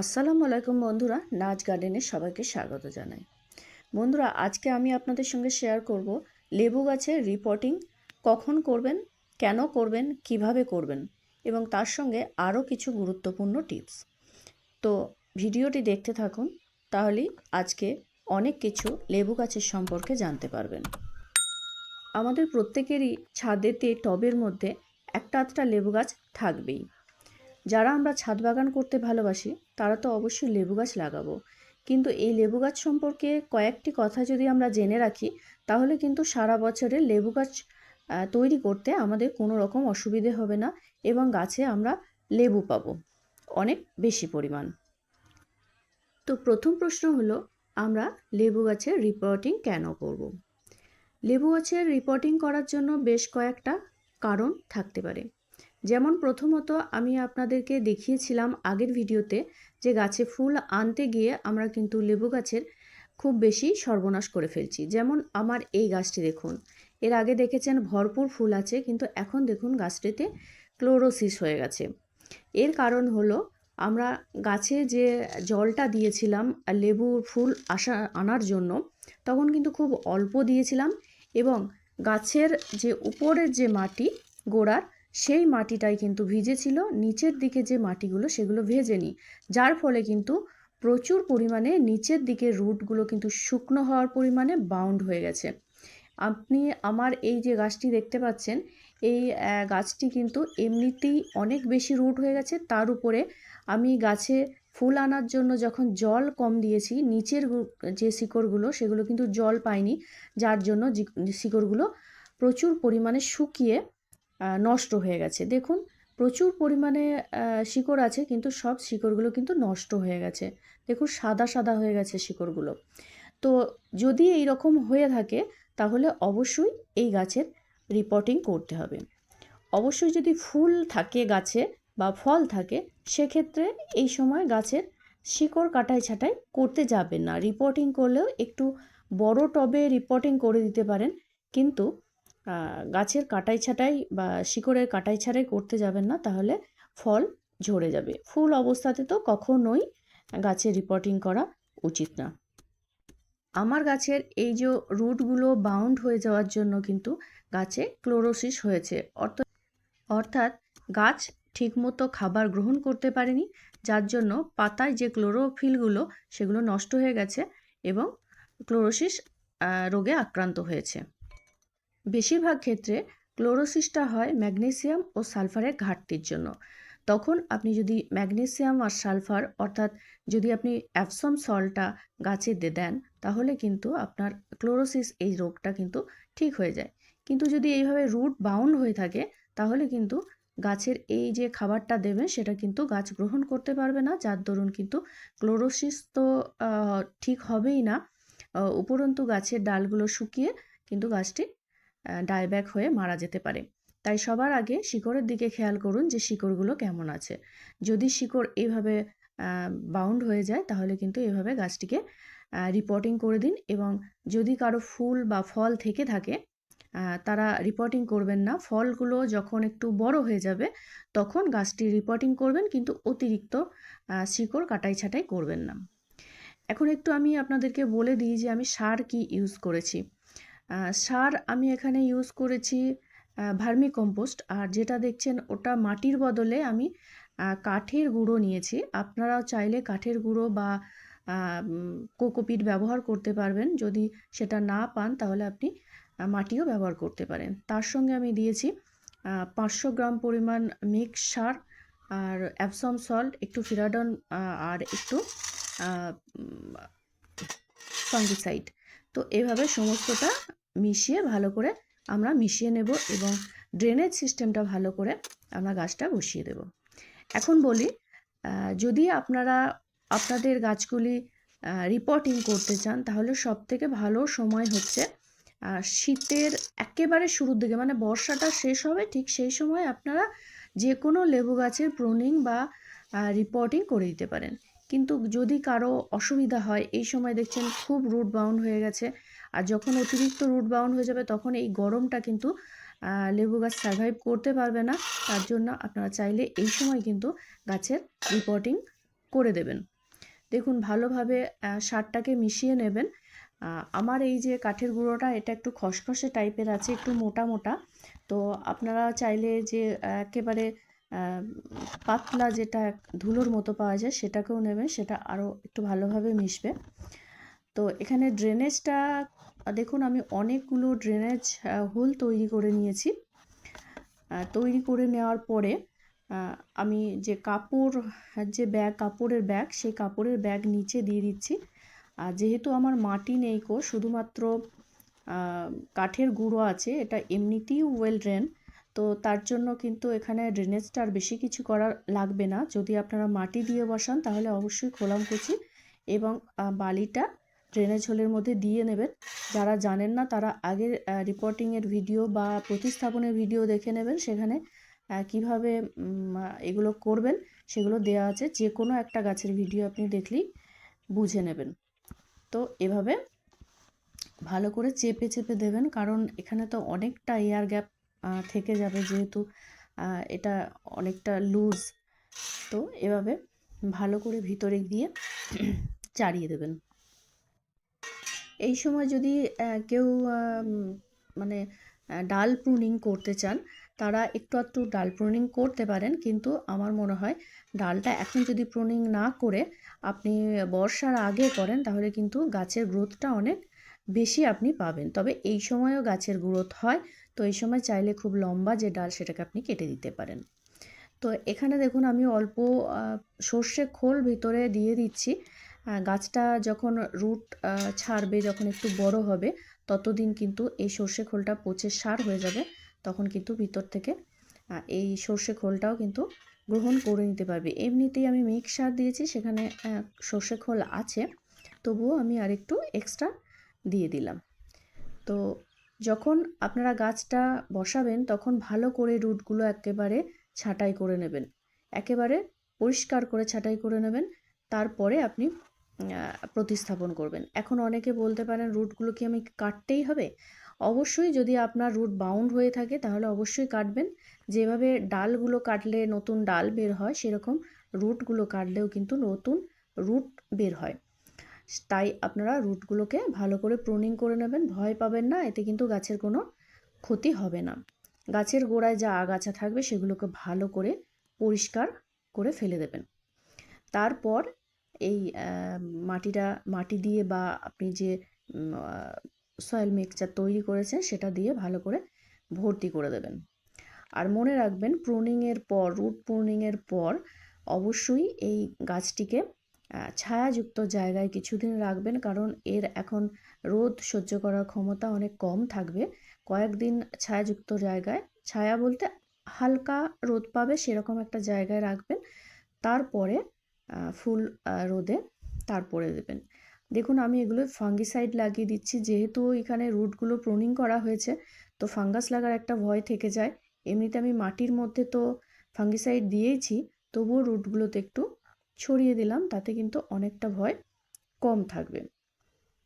আসসালামু আলাইকুম বন্ধুরা, নাচ গার্ডেনে সবাইকে স্বাগত জানাই। বন্ধুরা, আজকে আমি আপনাদের সঙ্গে শেয়ার করব লেবু গাছের রিপোর্টিং কখন করবেন, কেন করবেন, কীভাবে করবেন এবং তার সঙ্গে আরও কিছু গুরুত্বপূর্ণ টিপস তো ভিডিওটি দেখতে থাকুন, তাহলেই আজকে অনেক কিছু লেবু গাছের সম্পর্কে জানতে পারবেন। আমাদের প্রত্যেকেরই ছাদেতে, টবের মধ্যে একটা আধটা লেবু গাছ থাকবেই। যারা আমরা ছাদ বাগান করতে ভালোবাসি, তারা তো অবশ্যই লেবু গাছ লাগাবো। কিন্তু এই লেবু গাছ সম্পর্কে কয়েকটি কথা যদি আমরা জেনে রাখি, তাহলে কিন্তু সারা বছরে লেবু গাছ তৈরি করতে আমাদের কোনো রকম অসুবিধে হবে না এবং গাছে আমরা লেবু পাবো, অনেক বেশি পরিমাণ। তো প্রথম প্রশ্ন হলো, আমরা লেবু গাছের রিপোর্টিং কেন করব। লেবু গাছের রিপোর্টিং করার জন্য বেশ কয়েকটা কারণ থাকতে পারে। যেমন প্রথমত আমি আপনাদেরকে দেখিয়েছিলাম আগের ভিডিওতে যে গাছে ফুল আনতে গিয়ে আমরা কিন্তু লেবু গাছের খুব বেশি সর্বনাশ করে ফেলছি। যেমন আমার এই গাছটি দেখুন। এর আগে দেখেছেন ভরপুর ফুল আছে, কিন্তু এখন দেখুন গাছটিতে ক্লোরোসিস হয়ে গেছে। এর কারণ হলো আমরা গাছে যে জলটা দিয়েছিলাম লেবুর ফুল আসা, আনার জন্য, তখন কিন্তু খুব অল্প দিয়েছিলাম এবং গাছের যে উপরের যে মাটি গোড়ার সেই মাটিটাই কিন্তু ভিজেছিল, নিচের দিকে যে মাটিগুলো সেগুলো ভেজে ভেজেনি। যার ফলে কিন্তু প্রচুর পরিমাণে নিচের দিকে রুটগুলো কিন্তু শুকনো হওয়ার পরিমাণে বাউন্ড হয়ে গেছে। আপনি আমার এই যে গাছটি দেখতে পাচ্ছেন, এই গাছটি কিন্তু এমনিতেই অনেক বেশি রুট হয়ে গেছে। তার উপরে আমি গাছে ফুল আনার জন্য যখন জল কম দিয়েছি, নিচের যে শিকড়গুলো সেগুলো কিন্তু জল পায়নি যার জন্য শিকড়গুলো প্রচুর পরিমাণে শুকিয়ে নষ্ট হয়ে গেছে। দেখুন, প্রচুর পরিমাণে শিকড় আছে, কিন্তু সব শিকড়গুলো কিন্তু নষ্ট হয়ে গেছে। দেখুন, সাদা সাদা হয়ে গেছে শিকড়গুলো। তো যদি এই রকম হয়ে থাকে, তাহলে অবশ্যই এই গাছের রিপোর্টিং করতে হবে। অবশ্যই যদি ফুল থাকে গাছে বা ফল থাকে, সেক্ষেত্রে এই সময় গাছের শিকড় কাটাই ছাঁটাই করতে যাবেন না। রিপোর্টিং করলেও একটু বড় টবে রিপোর্টিং করে দিতে পারেন, কিন্তু গাছের কাটাই ছাঁটাই বা শিকড়ের কাটাই ছাঁটাই করতে যাবেন না, তাহলে ফল ঝরে যাবে। ফুল অবস্থাতে তো কখনোই গাছের রিপোর্টিং করা উচিত না। আমার গাছের এই যে রুটগুলো বাউন্ড হয়ে যাওয়ার জন্য কিন্তু গাছে ক্লোরোসিস হয়েছে। অর্থাৎ অর্থাৎ গাছ ঠিকমতো খাবার গ্রহণ করতে পারেনি, যার জন্য পাতায় যে ক্লোরোফিলগুলো সেগুলো নষ্ট হয়ে গেছে এবং ক্লোরোসিস রোগে আক্রান্ত হয়েছে। বেশিরভাগ ক্ষেত্রে ক্লোরোসিসটা হয় ম্যাগনেসিয়াম ও সালফারের ঘাটতির জন্য। তখন আপনি যদি ম্যাগনেসিয়াম আর সালফার অর্থাৎ যদি আপনি অ্যাপসম সল্টটা গাছে দেন, তাহলে কিন্তু আপনার ক্লোরোসিস এই রোগটা কিন্তু ঠিক হয়ে যায়। কিন্তু যদি এইভাবে রুট বাউন্ড হয়ে থাকে, তাহলে কিন্তু গাছের এই যে খাবারটা দেবেন, সেটা কিন্তু গাছ গ্রহণ করতে পারবে না, যার দরুন কিন্তু ক্লোরোসিস তো ঠিক হবেই না। উপরন্তু গাছের ডালগুলো শুকিয়ে কিন্তু গাছটি ডাইব্যাক হয়ে মারা যেতে পারে। তাই সবার আগে শিকড়ের দিকে খেয়াল করুন যে শিকড়গুলো কেমন আছে। যদি শিকড় এইভাবে বাউন্ড হয়ে যায়, তাহলে কিন্তু এভাবে গাছটিকে রিপোর্টিং করে দিন এবং যদি কারও ফুল বা ফল থেকে থাকে তারা রিপোর্টিং করবেন না। ফলগুলো যখন একটু বড় হয়ে যাবে, তখন গাছটি রিপোর্টিং করবেন কিন্তু অতিরিক্ত শিকড় কাটাই ছাটাই করবেন না। এখন একটু আমি আপনাদেরকে বলে দিই যে আমি সার কি ইউজ করেছি। সার আমি এখানে ইউজ করেছি ভার্মি কম্পোস্ট আর যেটা দেখছেন, ওটা মাটির বদলে আমি কাঠের গুঁড়ো নিয়েছি। আপনারাও চাইলে কাঠের গুঁড়ো বা কোকোপিট ব্যবহার করতে পারবেন। যদি সেটা না পান, তাহলে আপনি মাটিও ব্যবহার করতে পারেন। তার সঙ্গে আমি দিয়েছি পাঁচশো গ্রাম পরিমাণ মিক্স সার আর অ্যাপসম সল্ট, একটু ফিরাডন আর একটু ফাঙ্গিসাইড। তো এভাবে সমস্তটা মিশিয়ে ভালো করে আমরা মিশিয়ে নেব এবং ড্রেনেজ সিস্টেমটা ভালো করে আমরা গাছটা বসিয়ে দেব। এখন বলি যদি আপনারা আপনাদের গাছগুলি রিপোর্টিং করতে চান, তাহলে সব থেকে ভালো সময় হচ্ছে শীতের একেবারে শুরুর দিকে মানে বর্ষাটা শেষ হবে, ঠিক সেই সময় আপনারা যে কোনো লেবু গাছের প্রুনিং বা রিপোর্টিং করে দিতে পারেন। কিন্তু যদি কারও অসুবিধা হয়, এই সময় দেখছেন খুব রুট বাউন্ড হয়ে গেছে আর যখন অতিরিক্ত রুট বাউন্ড হয়ে যাবে তখন এই গরমটা কিন্তু লেবু গাছ সার্ভাইভ করতে পারবে না। তার জন্য আপনারা চাইলে এই সময় কিন্তু গাছের রিপোর্টিং করে দেবেন। দেখুন ভালোভাবে সারটাকে মিশিয়ে নেবেন। আমার এই যে কাঠের গুঁড়োটা, এটা একটু খসখসে টাইপের আছে, একটু মোটা মোটা। তো আপনারা চাইলে যে একেবারে পাতলা যেটা ধুলোর মতো পাওয়া যায়, সেটাকেও নেবেন, সেটা আরও একটু ভালোভাবে মিশবে। তো এখানে ড্রেনেজটা দেখুন আমি অনেকগুলো ড্রেনেজ হোল তৈরি করে নিয়েছি। তৈরি করে নেওয়ার পরে আমি যে কাপড়, যে ব্যাগ কাপড়ের ব্যাগ সেই কাপড়ের ব্যাগ নিচে দিয়ে দিচ্ছি। আর যেহেতু আমার মাটি নেই কো, শুধুমাত্র কাঠের গুঁড়ো আছে, এটা এমনিতেই ওয়েল ড্রেন তো তার জন্য কিন্তু এখানে ড্রেনেজটা আর বেশি কিছু করার লাগবে না। যদি আপনারা মাটি দিয়ে বসান, তাহলে অবশ্যই খোলাম খোলামকুচি এবং বালিটা ড্রেনেজ হোলের মধ্যে দিয়ে নেবেন। যারা জানেন না, তারা আগের রিপোর্টিংয়ের ভিডিও বা প্রতিস্থাপনের ভিডিও দেখে নেবেন। সেখানে কীভাবে এগুলো করবেন, সেগুলো দেওয়া আছে। যে কোনো একটা গাছের ভিডিও আপনি দেখলেই বুঝে নেবেন। তো এভাবে ভালো করে চেপে চেপে দেবেন। কারণ এখানে তো অনেকটা এয়ার গ্যাপ থেকে যাবে যেহেতু এটা অনেকটা লুজ তো এভাবে ভালো করে ভিতরে দিয়ে চাড়িয়ে দেবেন। এই সময় যদি কেউ মানে ডাল প্রুনিং করতে চান, তারা একটু একটু ডাল প্রুনিং করতে পারেন। কিন্তু আমার মনে হয় ডালটা এখন যদি প্রুনিং না করে আপনি বর্ষার আগে করেন, তাহলে কিন্তু গাছের গ্রোথটা অনেক বেশি আপনি পাবেন। তবে এই সময়ও গাছের গ্রোথ হয়। তো এই সময় চাইলে খুব লম্বা যে ডাল, সেটাকে আপনি কেটে দিতে পারেন। তো এখানে দেখুন, আমি অল্প সর্ষে খোল ভিতরে দিয়ে দিচ্ছি। গাছটা যখন রুট ছাড়বে, যখন একটু বড় হবে, ততদিন কিন্তু এই সর্ষে খোলটা পচে সার হয়ে যাবে। তখন কিন্তু ভিতর থেকে এই সর্ষে খোলটাও কিন্তু গ্রহণ করে নিতে পারবে। এমনিতেই আমি মিক্স সার দিয়েছি, সেখানে সর্ষে খোল আছে। তবুও আমি আরেকটু এক্সট্রা দিয়ে দিলাম। তো যখন আপনারা গাছটা বসাবেন, তখন ভালো করে রুটগুলো একেবারে ছাঁটাই করে নেবেন। একেবারে পরিষ্কার করে ছাঁটাই করে নেবেন। তারপরে আপনি প্রতিস্থাপন করবেন। এখন অনেকে বলতে পারেন রুটগুলো কি আমি কাটতেই হবে? অবশ্যই যদি আপনার রুট বাউন্ড হয়ে থাকে, তাহলে অবশ্যই কাটবেন। যেভাবে ডালগুলো কাটলে নতুন ডাল বের হয়, সেরকম রুটগুলো কাটলেও কিন্তু নতুন রুট বের হয়। তাই আপনারা রুটগুলোকে ভালো করে প্রুনিং করে নেবেন। ভয় পাবেন না, এতে কিন্তু গাছের কোনো ক্ষতি হবে না। গাছের গোড়ায় যা আগাছা থাকবে, সেগুলোকে ভালো করে পরিষ্কার করে ফেলে দেবেন। তারপর এই মাটিটা, মাটি দিয়ে বা আপনি যে সয়েল মিক্সচার তৈরি করেছেন সেটা দিয়ে ভালো করে ভর্তি করে দেবেন। আর মনে রাখবেন প্রুনিংয়ের পর রুট প্রুনিংয়ের পর অবশ্যই এই গাছটিকে ছায়াযুক্ত জায়গায় কিছুদিন রাখবেন কারণ এর এখন রোদ সহ্য করার ক্ষমতা অনেক কম থাকবে। কয়েকদিন ছায়াযুক্ত জায়গায়, ছায়া বলতে হালকা রোদ পাবে সেরকম একটা জায়গায় রাখবেন। তারপরে ফুল রোদে তারপরে দেবেন। দেখুন, আমি এগুলো ফাঙ্গিসাইড লাগিয়ে দিচ্ছি। যেহেতু এখানে রুটগুলো প্রুনিং করা হয়েছে, তো ফাঙ্গাস লাগার একটা ভয় থেকে যায়। এমনিতে আমি মাটির মধ্যে তো ফাঙ্গিসাইড দিয়েইছি, তবুও রুটগুলোতে একটু ছড়িয়ে দিলাম, তাতে কিন্তু অনেকটা ভয় কম থাকবে।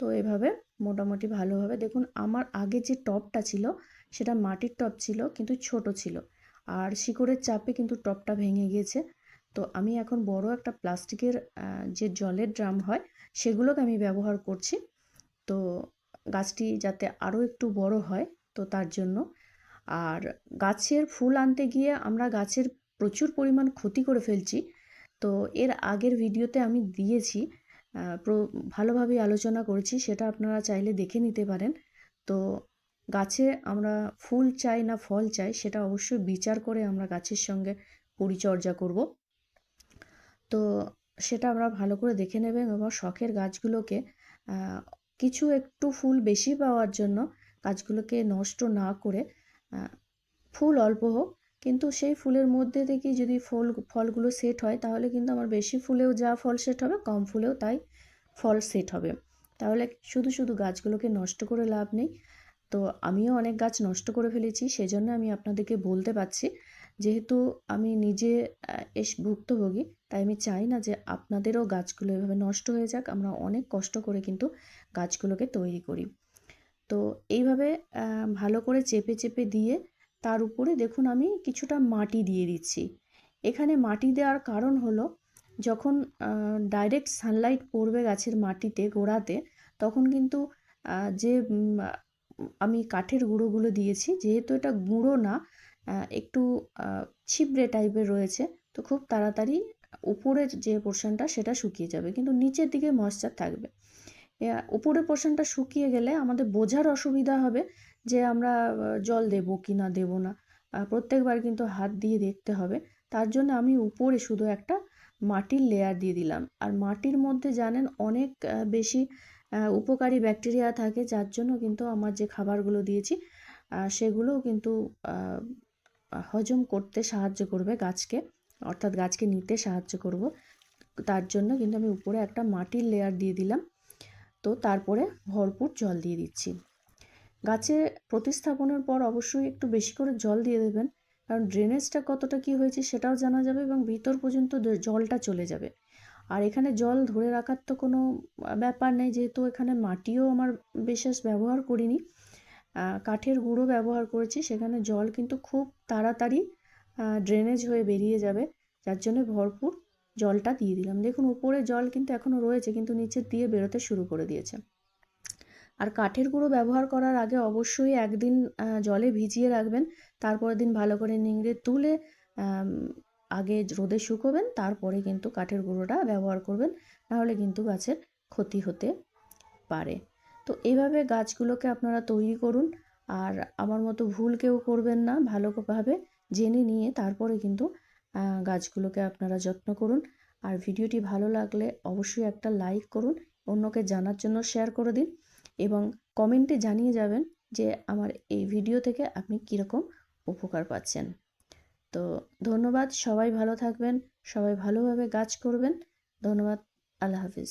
তো এভাবে মোটামুটি ভালোভাবে দেখুন, আমার আগে যে টবটা ছিল, সেটা মাটির টব ছিল, কিন্তু ছোট ছিল। আর শিকড়ের চাপে কিন্তু টবটা ভেঙে গিয়েছে। তো আমি এখন বড় একটা প্লাস্টিকের যে জলের ড্রাম হয়, সেগুলোকে আমি ব্যবহার করছি। তো গাছটি যাতে আরও একটু বড় হয়, তো তার জন্য। আর গাছের ফুল আনতে গিয়ে আমরা গাছের প্রচুর পরিমাণ ক্ষতি করে ফেলছি। তো এর আগের ভিডিওতে আমি দিয়েছি ভালোভাবেই আলোচনা করেছি, সেটা আপনারা চাইলে দেখে নিতে পারেন। তো গাছে আমরা ফুল চাই না ফল চাই, সেটা অবশ্যই বিচার করে আমরা গাছের সঙ্গে পরিচর্যা করব। তো সেটা আমরা ভালো করে দেখে নেবেন এবং শখের গাছগুলোকে কিছু একটু ফুল বেশি পাওয়ার জন্য গাছগুলোকে নষ্ট না করে ফুল অল্প হোক। কিন্তু সেই ফুলের মধ্যে থেকে যদি ফল, ফলগুলো সেট হয়, তাহলে কিন্তু আমার বেশি ফুলেও যা ফল সেট হবে, কম ফুলেও তাই ফল সেট হবে। তাহলে শুধু শুধু গাছগুলোকে নষ্ট করে লাভ নেই। তো আমিও অনেক গাছ নষ্ট করে ফেলেছি, সেজন্য আমি আপনাদেরকে বলতে পারছি যেহেতু আমি নিজে এস ভুক্তভোগী, তাই আমি চাই না যে আপনাদেরও গাছগুলো এভাবে নষ্ট হয়ে যাক। আমরা অনেক কষ্ট করে কিন্তু গাছগুলোকে তৈরি করি। তো এইভাবে ভালো করে চেপে চেপে দিয়ে তার উপরে দেখুন আমি কিছুটা মাটি দিয়ে দিচ্ছি। এখানে মাটি দেওয়ার কারণ হলো, যখন ডাইরেক্ট সানলাইট পড়বে গাছের মাটিতে, গোড়াতে, তখন কিন্তু যে আমি কাঠের গুঁড়োগুলো দিয়েছি, যেহেতু এটা গুঁড়ো না একটু ছিবড়ে টাইপের রয়েছে। তো খুব তাড়াতাড়ি উপরের যে পোর্শনটা সেটা শুকিয়ে যাবে, কিন্তু নিচের দিকে ময়েশ্চার থাকবে। উপরের পোর্শনটা শুকিয়ে গেলে আমাদের বোঝার অসুবিধা হবে যে আমরা জল দেবো কি না দেবো না। প্রত্যেকবার কিন্তু হাত দিয়ে দেখতে হবে। তার জন্য আমি উপরে শুধু একটা মাটির লেয়ার দিয়ে দিলাম। আর মাটির মধ্যে জানেন অনেক বেশি উপকারী ব্যাকটেরিয়া থাকে, যার জন্য কিন্তু আমার যে খাবারগুলো দিয়েছি সেগুলোও কিন্তু হজম করতে সাহায্য করবে গাছকে, অর্থাৎ গাছকে নিতে সাহায্য করব। তার জন্য কিন্তু আমি উপরে একটা মাটির লেয়ার দিয়ে দিলাম। তো তারপরে ভরপুর জল দিয়ে দিচ্ছি। গাছে প্রতিস্থাপনের পর অবশ্যই একটু বেশি করে জল দিয়ে দেবেন, কারণ ড্রেনেজটা কতটা কি হয়েছে সেটাও জানা যাবে এবং ভিতর পর্যন্ত জলটা চলে যাবে। আর এখানে জল ধরে রাখার তো কোনো ব্যাপার নেই, যেহেতু এখানে মাটিও আমার বিশেষ ব্যবহার করিনি। কাঠের গুঁড়ো ব্যবহার করেছি। সেখানে জল কিন্তু খুব তাড়াতাড়ি ড্রেনেজ হয়ে বেরিয়ে যাবে। যার জন্য ভরপুর জলটা দিয়ে দিলাম। দেখুন, উপরে জল কিন্তু এখনও রয়েছে, কিন্তু নিচের দিয়ে বেরোতে শুরু করে দিয়েছে। আর কাঠের গুঁড়ো ব্যবহার করার আগে অবশ্যই একদিন জলে ভিজিয়ে রাখবেন। তারপরের দিন ভালো করে নিংড়ে তুলে আগে রোদে শুকোবেন। তারপরে কিন্তু কাঠের গুঁড়োটা ব্যবহার করবেন। নাহলে কিন্তু গাছের ক্ষতি হতে পারে। তো এইভাবে গাছগুলোকে আপনারা তৈরি করুন। আর আমার মতো ভুল কেউ করবেন না, ভালোভাবে জেনে নিয়ে তারপরে কিন্তু গাছগুলোকে আপনারা যত্ন করুন। আর ভিডিওটি ভালো লাগলে অবশ্যই একটা লাইক করুন, অন্যকে জানার জন্য শেয়ার করে দিন এবং কমেন্টে জানিয়ে যাবেন যে আমার এই ভিডিও থেকে আপনি কীরকম উপকার পাচ্ছেন। তো ধন্যবাদ, সবাই ভালো থাকবেন, সবাই ভালোভাবে গাছ করবেন। ধন্যবাদ, আল্লাহ হাফিজ।